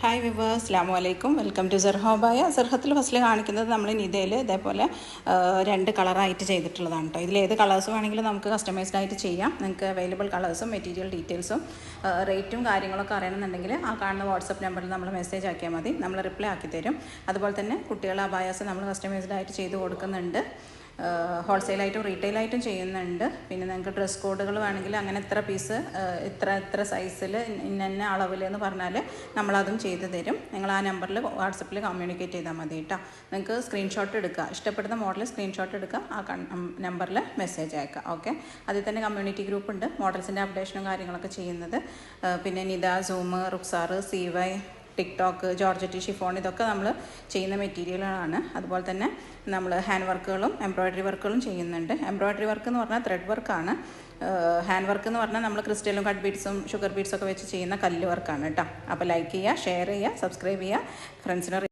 Hi viewers അസ്ലാം വലൈക്കും welcome to സെർഹോബായ സെർഹത്തിൽ ഫസ്റ്റിൽ കാണിക്കുന്നത് നമ്മൾ നിതയിൽ ഇതേപോലെ രണ്ട് കളറായിട്ട് ചെയ്തിട്ടുള്ളതാണ് കേട്ടോ ഇതിൽ ഏത് കളേഴ്സ് വേണമെങ്കിലും നമുക്ക് കസ്റ്റമൈസ്ഡ് ആയിട്ട് ചെയ്യാം. നിങ്ങൾക്ക് അവൈലബിൾ കളേഴ്സും മെറ്റീരിയൽ ഡീറ്റെയിൽസും റേറ്റും കാര്യങ്ങളൊക്കെ അറിയണമെന്നുണ്ടെങ്കിൽ ആ കാണുന്ന വാട്സപ്പ് നമ്പറിൽ നമ്മൾ മെസ്സേജ് ആക്കിയാൽ മതി. നമ്മൾ റിപ്ലൈ ആക്കി തരും. അതുപോലെ തന്നെ കുട്ടികളെ അബായാസ് നമ്മൾ കസ്റ്റമൈസ്ഡ് ആയിട്ട് ചെയ്ത് കൊടുക്കുന്നുണ്ട്. ഹോൾസെയിലായിട്ടും റീറ്റെയിലായിട്ടും ചെയ്യുന്നുണ്ട്. പിന്നെ നിങ്ങൾക്ക് ഡ്രസ് കോഡുകൾ വേണമെങ്കിൽ അങ്ങനെ എത്ര പീസ് ഇത്ര എത്ര സൈസിൽ ഇന്ന ഇന്ന അളവിൽ എന്ന് പറഞ്ഞാൽ നമ്മളതും ചെയ്ത് തരും. നിങ്ങൾ ആ നമ്പറിൽ വാട്സപ്പിൽ കമ്മ്യൂണിക്കേറ്റ് ചെയ്താൽ മതി കേട്ടോ നിങ്ങൾക്ക് സ്ക്രീൻഷോട്ട് എടുക്കുക ഇഷ്ടപ്പെടുന്ന മോഡൽ സ്ക്രീൻഷോട്ട് എടുക്കുക ആ നമ്പറിൽ മെസ്സേജ് അയക്കുക ഓക്കെ അതിൽ തന്നെ കമ്മ്യൂണിറ്റി ഗ്രൂപ്പ് ഉണ്ട്. മോഡൽസിന്റെ അപ്ഡേഷനും കാര്യങ്ങളൊക്കെ ചെയ്യുന്നത്. പിന്നെ നിത zoom റുക്സാറ് C Y TikTok georgette chiffon ഇതൊക്കെ നമ്മൾ ചെയ്യുന്ന മെറ്റീരിയലുകളാണ്. അതുപോലെ തന്നെ നമ്മൾ ഹാൻഡ് വർക്കുകളും എംബ്രോയ്ഡറി വർക്കുകളും ചെയ്യുന്നുണ്ട്. എംബ്രോയ്ഡറി വർക്ക് എന്ന് പറഞ്ഞാൽ ത്രെഡ് വർക്കാണ്. ഹാൻഡ് വർക്ക് എന്ന് പറഞ്ഞാൽ നമ്മൾ ക്രിസ്റ്റലും കട്ട് ബീഡ്സും ഷുഗർ ബീഡ്സും ഒക്കെ വെച്ച് ചെയ്യുന്ന കല്ല് വർക്കാണ് കേട്ടോ. അപ്പോൾ ലൈക്ക് ചെയ്യുക ഷെയർ ചെയ്യുക സബ്സ്ക്രൈബ് ചെയ്യുക. ഫ്രണ്ട്സിന്